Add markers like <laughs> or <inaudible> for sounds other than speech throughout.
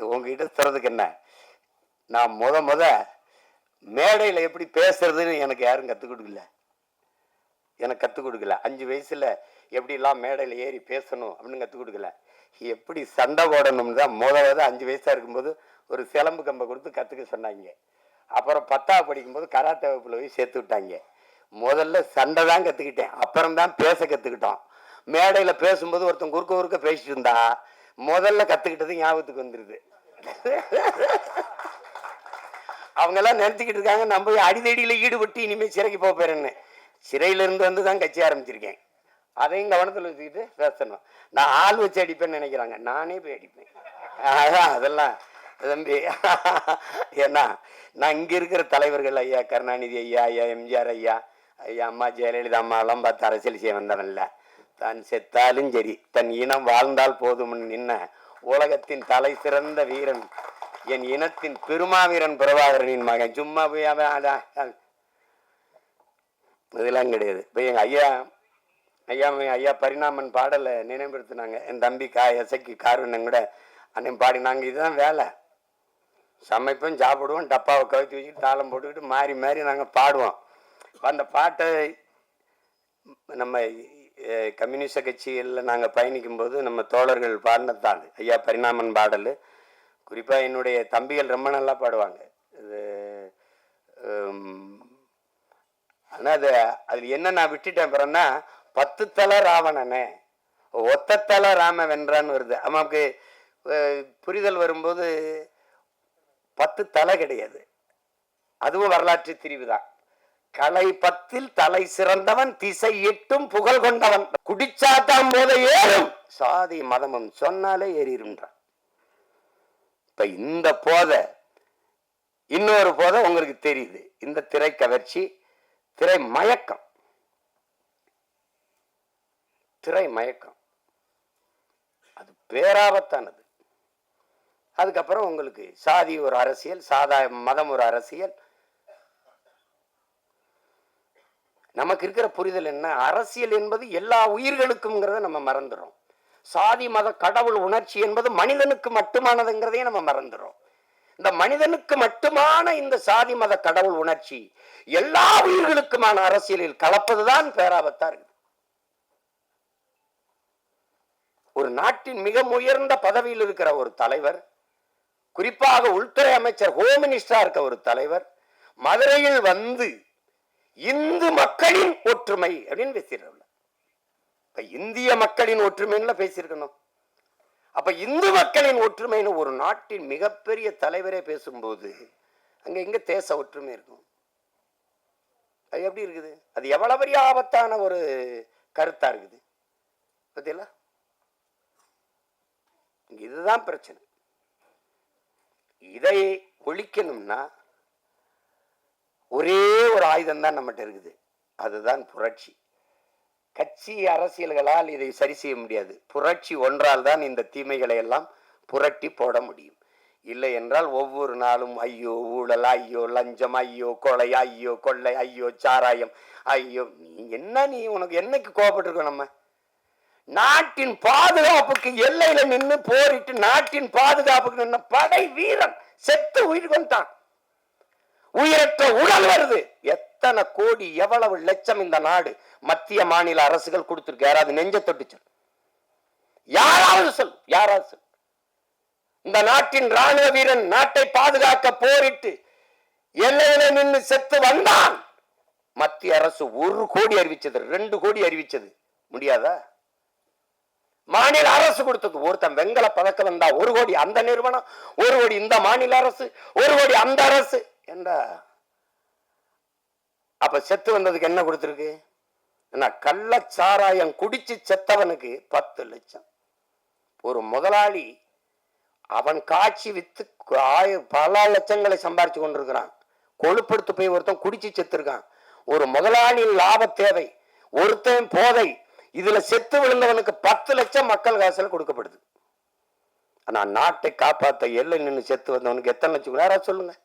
உங்ககிட்ட தரதுக்கு என்ன? நான் முத முத மேடையில் எப்படி பேசுறதுன்னு எனக்கு யாரும் கற்றுக் கொடுக்கல. எனக்கு கற்றுக் கொடுக்கல. அஞ்சு வயசில் எப்படிலாம் மேடையில் ஏறி பேசணும் அப்படின்னு கற்றுக் கொடுக்கல. எப்படி சண்டை போடணும்னு தான் முத அஞ்சு வயசாக இருக்கும்போது ஒரு சிலம்பு கம்பை கொடுத்து கற்றுக்க சொன்னாங்க. அப்புறம் பத்தாவது படிக்கும்போது கராத்தே வகுப்பில் போய் சேர்த்து விட்டாங்க. முதல்ல சண்டை தான் கற்றுக்கிட்டேன் அப்புறம் தான் பேச கற்றுக்கிட்டோம் மேடையில் பேசும்போது ஒருத்தன் குறுக்க குறுக்க பேசிட்டு இருந்தா முதல்ல கற்றுக்கிட்டது ஞாபகத்துக்கு வந்துடுது அவங்க எல்லாம் நினைச்சுக்கிட்டு இருக்காங்க நம்ம போய் அடிதடியில ஈடுபட்டு இனிமே சிறைக்கு போக போறேன்னு. சிறையில இருந்து வந்து தான் கட்சி ஆரம்பிச்சிருக்கேன். அதையும் கவனத்தில் வச்சுக்கிட்டு பேசணும். நான் ஆள் வச்சு அடிப்பேன்னு நினைக்கிறாங்க. நானே போய் அடிப்பேன். அதான் அதெல்லாம் தம்பி. ஏன்னா நான் இங்க இருக்கிற தலைவர்கள் ஐயா கருணாநிதி ஐயா ஐயா எம்ஜிஆர் ஐயா ஐயா அம்மா ஜெயலலிதா அம்மா எல்லாம் பார்த்து அரசியல் செய்ய வந்தவன்ல. தான் செத்தாலும் சரி தன் இனம் வாழ்ந்தால் போதும்னு நின்ன உலகத்தின் தலை சிறந்த வீரன் என் இனத்தின் பெருமாவீரன் பிரபாகரனின் மகன். சும்மா போய் அவன் அதான் இதெல்லாம் கிடையாது. இப்போ எங்கள் ஐயா ஐயா ஐயா பரிணாமன் பாடலை நினைவுபடுத்தினாங்க. என் தம்பி கா எசைக்கு காரணம் கூட அன்னைக்கு பாடினாங்க. இதுதான் வேலை. சமைப்போம் சாப்பிடுவோம் டப்பாவை கவித்து வச்சுட்டு தாளம் போட்டுக்கிட்டு மாறி மாறி நாங்கள் பாடுவோம். அந்த பாட்டை நம்ம கம்யூனிஸ்ட கட்சிகளில் நாங்கள் பயணிக்கும்போது நம்ம தோழர்கள் பாடினதான் ஐயா பரிணாமன் பாடல். குறிப்பாக என்னுடைய தம்பிகள் ரொம்ப நல்லா பாடுவாங்க. இது ஆனால் அது அதில் என்ன நான் விட்டுட்டேன் அப்புறம்னா பத்து தலை ராவணனே ஒத்த தலை ராம வென்றான்னு வருது நமக்கு புரிதல் வரும்போது பத்து தலை கிடையாது. அதுவும் வரலாற்று திரிவு தான். கலை பத்தில் தலை சிறந்தவன் திசை எட்டும் புகழ் கொண்டவன். குடிச்சாத்தாம் போத ஏறும். சாதி மதமும் சொன்னாலே ஏறிடும்ன்றான் இப்ப இந்த போதை இன்னொரு போதை உங்களுக்கு தெரியுது. இந்த திரை கவர்ச்சி திரை மயக்கம் திரை மயக்கம் அது பேராபத்தானது. அதுக்கப்புறம் உங்களுக்கு சாதி ஒரு அரசியல் சாதா மதம் ஒரு அரசியல் நமக்கு இருக்கிற புரிதல் என்ன? அரசியல் என்பது எல்லா உயிர்களுக்கும்ங்கிறத நம்ம மறந்துடும் சாதி மத கடவுள் உணர்ச்சி என்பது மனிதனுக்கு மட்டுமானதுங்கிறதையும் நம்ம மறந்துடும் இந்த மனிதனுக்கு மட்டுமான இந்த சாதி மத கடவுள் உணர்ச்சி எல்லா உயிர்களுக்குமான அரசியலில் கலப்பதுதான் பேராபத்தா இருக்குது. ஒரு நாட்டின் மிக உயர்ந்த பதவியில் இருக்கிற ஒரு தலைவர் குறிப்பாக உள்துறை அமைச்சர் ஹோம் மினிஸ்டரா இருக்க ஒரு தலைவர் மதுரையில் வந்து இந்து மக்களின் ஒற்றுமை அப்படின்னு பேசிடுறோம்ல இப்ப இந்திய மக்களின் ஒற்றுமைன்னு பேசியிருக்கணும். அப்ப இந்து மக்களின் ஒற்றுமைன்னு ஒரு நாட்டின் மிகப்பெரிய தலைவரே பேசும்போது அங்க எங்க தேச ஒற்றுமை இருக்கும்? அது எப்படி இருக்குது? அது எவ்வளவு பெரிய ஆபத்தான ஒரு கருத்தா இருக்குது? பத்தியல? இதுதான் பிரச்சனை. இதை ஒழிக்கணும்னா ஒரே ஒரு ஆயுதம் தான் நம்மகிட்ட இருக்குது. அதுதான் புரட்சி. கட்சி அரசியல்களால் இதை சரி செய்ய முடியாது. புரட்சி ஒன்றால் தான் இந்த தீமைகளை எல்லாம் புரட்டி போட முடியும். இல்லை என்றால் ஒவ்வொரு நாளும் ஐயோ ஊழல் ஐயோ லஞ்சம் ஐயோ கொலை ஐயோ கொள்ளை ஐயோ சாராயம் ஐயோ நீ என்ன நீ உனக்கு என்னைக்கு கோபப்பட்டிருக்கோம் நம்ம? நாட்டின் பாதுகாப்புக்கு எல்லையில நின்று போரிட்டு நாட்டின் பாதுகாப்புக்கு நின்று படை வீரன் செத்து உயிர் கொண்டான் உயிரற்ற உடல் வருது. எத்தனை கோடி எவ்வளவு லட்சம் இந்த நாடு மத்திய மாநில அரசுகள் கொடுத்திருக்கு? யாராவது நெஞ்ச தொட்டு சொல் யாராவது சொல் யாராவது சொல். இந்த நாட்டின் ராணுவ வீரன் நாட்டை பாதுகாக்க போரிட்டு எல்லையில நின்று செத்து வந்தான். மத்திய அரசு ஒரு கோடி அறிவிச்சது ரெண்டு கோடி அறிவிச்சது. முடியாதா? மாநில அரசு கொடுத்தது. ஒருத்தன் வெங்கல பதக்கம் வந்தா ஒரு கோடி அந்த நிறுவனம் ஒரு கோடி இந்த மாநில அரசு ஒரு கோடி அந்த அரசு. ஏண்டா? அப்ப செத்து வந்ததுக்கு என்ன கொடுத்துருக்கு? என்ன கள்ளச்சாராயம் குடிச்சு செத்தவனுக்கு பத்து லட்சம். ஒரு முதலாளி அவன் காட்சி வித்து ஆய- பல லட்சங்களை சம்பாரிச்சு கொண்டிருக்கிறான். கொழுப்படுத்து போய் ஒருத்தன் குடிச்சு செத்துருக்கான். ஒரு முதலாளியின் லாப தேவை ஒருத்தன் போதை. இதுல செத்து விழுந்தவனுக்கு பத்து லட்சம் மக்கள் காசுல கொடுக்கப்படுது. ஆனா நாட்டை காப்பாத்த எல்லை நின்று செத்து வந்தவனுக்கு எத்தனை லட்சம் யாராவது சொல்லுங்க.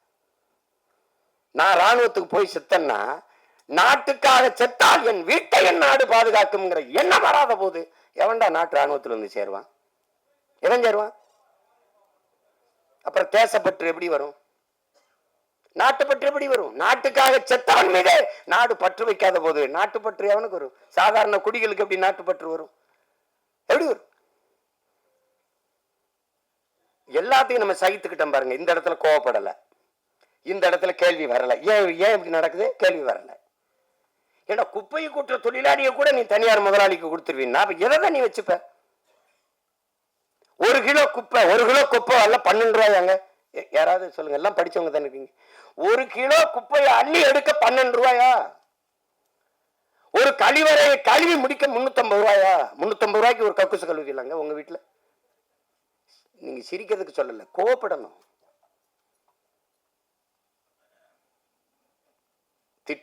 நான் ராணுவத்துக்கு போய் செத்தன்னா நாட்டுக்காக செத்தால் என் வீட்டை என் நாடு பாதுகாக்கும்ங்கிற எண்ணம் வராத போது எவன்டா நாட்டு ராணுவத்தில் வந்து சேருவான்? எவன் சேருவான்? அப்புறம் தேசப்பற்று எப்படி வரும்? நாட்டுப்பற்று எப்படி வரும்? நாட்டுக்காக செத்தவன் மீதே நாடு பற்று வைக்காத போது நாட்டுப்பற்று எவனுக்கு வரும்? சாதாரண குடிகளுக்கு எப்படி நாட்டுப்பற்று வரும்? எப்படி வரும்? எல்லாத்தையும் நம்ம சகித்துக்கிட்டோம் பாருங்க. இந்த இடத்துல கோவப்படலை. இந்த இடத்துல கேள்வி வரல. ஏன் ஏன் இப்படி நடக்குது? கேள்வி வரல. ஏன்னா குப்பையை கூட்டுற தொழிலாளியை கூட நீ தனியார் முதலாளிக்கு கொடுத்துருவீங்கன்னா அப்போ எதை தான் நீ வச்சுப்ப? ஒரு கிலோ குப்பை ஒரு கிலோ குப்பை எல்லாம் பன்னெண்டு ரூபாயாங்க யாராவது சொல்லுங்க எல்லாம் படிச்சவங்க தானே இருக்கீங்க. ஒரு கிலோ குப்பையை அள்ளி எடுக்க பன்னெண்டு ரூபாயா? ஒரு கழிவறையை கழுவி முடிக்க முன்னூத்தம்பது ரூபாயா? முன்னூத்தம்பது ரூபாய்க்கு ஒரு கக்குசு கழுவிக்கலாங்க உங்க வீட்டுல நீங்க சிரிக்கிறதுக்கு சொல்லல கோவப்படணும்.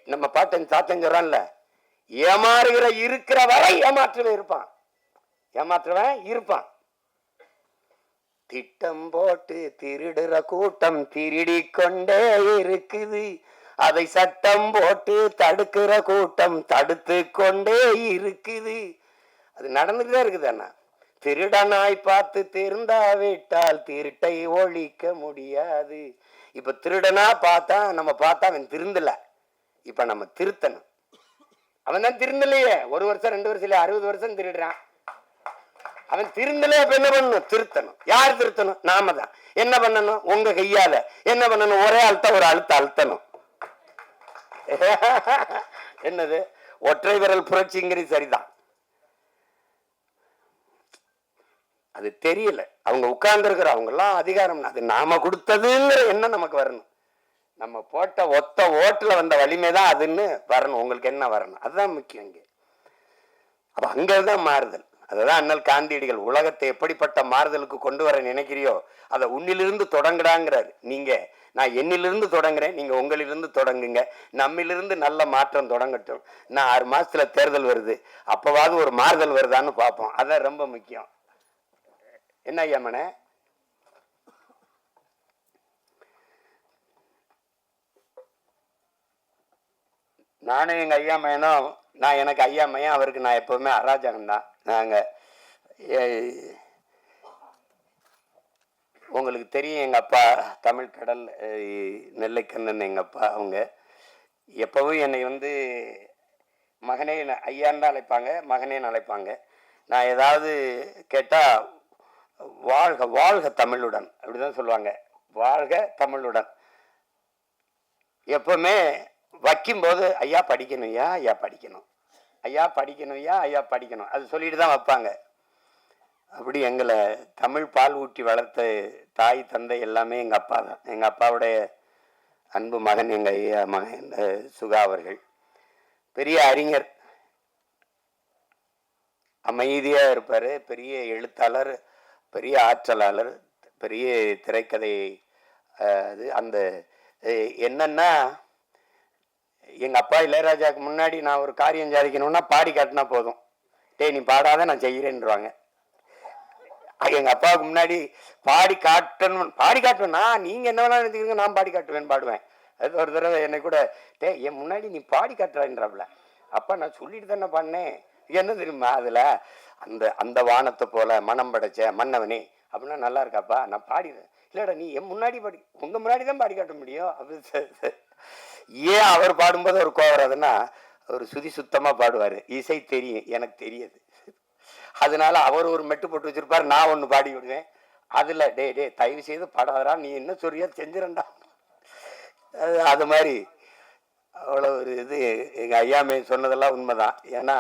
நம்ம பாட்டன் தாத்தங்கிறான்ல ஏமாறுகிற இருக்கிற வரை ஏமாற்றுவன் இருப்பான். ஏமாற்றுவன் இருப்பான். திட்டம் போட்டு திருடுற கூட்டம் திருடி கொண்டே இருக்குது. அதை சட்டம் போட்டு தடுக்கிற கூட்டம் தடுத்து கொண்டே இருக்குது. அது நடந்துகிட்டே இருக்குது அண்ணா. திருடனாய் பார்த்து திருந்தாவிட்டால் திருட்டை ஒழிக்க முடியாது. இப்ப திருடனா பார்த்தா நம்ம பார்த்தா அவன் திருந்தலை. இப்ப நம்ம திருத்தணும். அவன் தான் திருந்தலையே. ஒரு வருஷம் ரெண்டு வருஷம் இல்லையா அறுபது வருஷம் திருடுறான். அவன் திருந்தலே அப்ப என்ன பண்ணணும்? திருத்தணும். யார் திருத்தணும்? நாம தான். என்ன பண்ணணும்? உங்க கையால. என்ன பண்ணணும்? ஒரே அழுத்த ஒரு அழுத்த அழுத்தணும். <laughs> என்னது? ஒற்றை விரல் புரட்சிங்கிறது சரிதான். அது தெரியல. அவங்க உட்கார்ந்து அவங்க எல்லாம் அதிகாரம். அது நாம கொடுத்ததுங்கிற எண்ணம் நமக்கு வரணும். நம்ம போட்ட ஒத்த ஓட்டில் வந்த வலிமை தான் அதுன்னு வரணும். உங்களுக்கு என்ன வரணும்? அதுதான் முக்கியம் இங்கே. அப்போ அங்கே தான் மாறுதல். அதுதான் அண்ணல் காந்தியடிகள் உலகத்தை எப்படிப்பட்ட மாறுதலுக்கு கொண்டு வர நினைக்கிறியோ அதை உன்னிலிருந்து தொடங்குடாங்கிறார். நீங்கள் நான் என்னிலிருந்து தொடங்குறேன் நீங்கள் உங்களிலிருந்து தொடங்குங்க. நம்மிலிருந்து நல்ல மாற்றம் தொடங்கட்டும். நான் ஆறு மாதத்தில் தேர்தல் வருது. அப்போவாவது ஒரு மாறுதல் வருதான்னு பார்ப்போம். அதான் ரொம்ப முக்கியம். என்ன ஐயா மனே? நானும் எங்கள் ஐயா மையனும் நான் எனக்கு ஐயா மையன் அவருக்கு நான் எப்போவுமே அராஜகம்தான். தான் உங்களுக்கு தெரியும் எங்கள் அப்பா தமிழ் கடல் நெல்லைக்கண்ணன் எங்கள் அப்பா அவங்க. எப்பவும் என்னை வந்து மகனே ஐயான்னு தான் அழைப்பாங்க மகனேன்னு அழைப்பாங்க. நான் ஏதாவது கேட்டால் வாழ்க வாழ்க தமிழுடன். அப்படிதான் சொல்லுவாங்க. வாழ்க தமிழுடன். எப்பவுமே வைக்கும்போது ஐயா படிக்கணும் ஐயா ஐயா படிக்கணும். ஐயா படிக்கணும் ஐயா ஐயா படிக்கணும். அது சொல்லிட்டு தான் வைப்பாங்க. அப்படி எங்களை தமிழ் பால் ஊட்டி வளர்த்த தாய் தந்தை எல்லாமே எங்கள் அப்பா தான். எங்கள் அப்பாவுடைய அன்பு மகன் எங்கள் ஐயா மகன் சுகா அவர்கள். பெரிய அறிஞர். அமைதியாக இருப்பார். பெரிய எழுத்தாளர் பெரிய ஆற்றலாளர் பெரிய திரைக்கதை அது அந்த என்னன்னா எங்கள் அப்பா இளையராஜாவுக்கு முன்னாடி நான் ஒரு காரியம் சாதிக்கணும்னா பாடி காட்டினா போதும். டேய் நீ பாடாத நான் செய்கிறேன்றாங்க எங்கள் அப்பாவுக்கு முன்னாடி பாடி காட்டணும் பாடி காட்டுவேன்னா நீங்கள் என்ன வேணாலும் நினைச்சுக்கோங்க நான் பாடி காட்டுவேன் பாடுவேன். அது ஒரு தடவை என்னை கூட டேய் என் முன்னாடி நீ பாடி காட்டுறான்றாப்ல அப்பா நான் சொல்லிட்டு தானே பண்ணேன். என்ன தெரியுமா அதில்? அந்த அந்த வானத்தை போல மனம் படைச்ச மன்னவனே அப்படின்னா நல்லா இருக்காப்பா நான் பாடிடுவேன் இல்லைடா நீ என் முன்னாடி பாடி உங்கள் முன்னாடி தான் பாடி காட்ட முடியும். அப்படி ஏன் அவர் பாடும்போது ஒரு கோவம் வராதுன்னா அவர் சுதி சுத்தமாக பாடுவார். இசை தெரியும் எனக்கு தெரியாது. அதனால அவர் ஒரு மெட்டு போட்டு வச்சிருப்பார் நான் ஒன்று பாடி விடுவேன். அதில் டே டே தயவு செய்து பாடாதடா நீ என்ன சொல்றியா செஞ்சிரண்டா. அது அது மாதிரி அவ்வளோ ஒரு இது எங்கள் ஐயாமே சொன்னதெல்லாம் உண்மைதான். ஏன்னா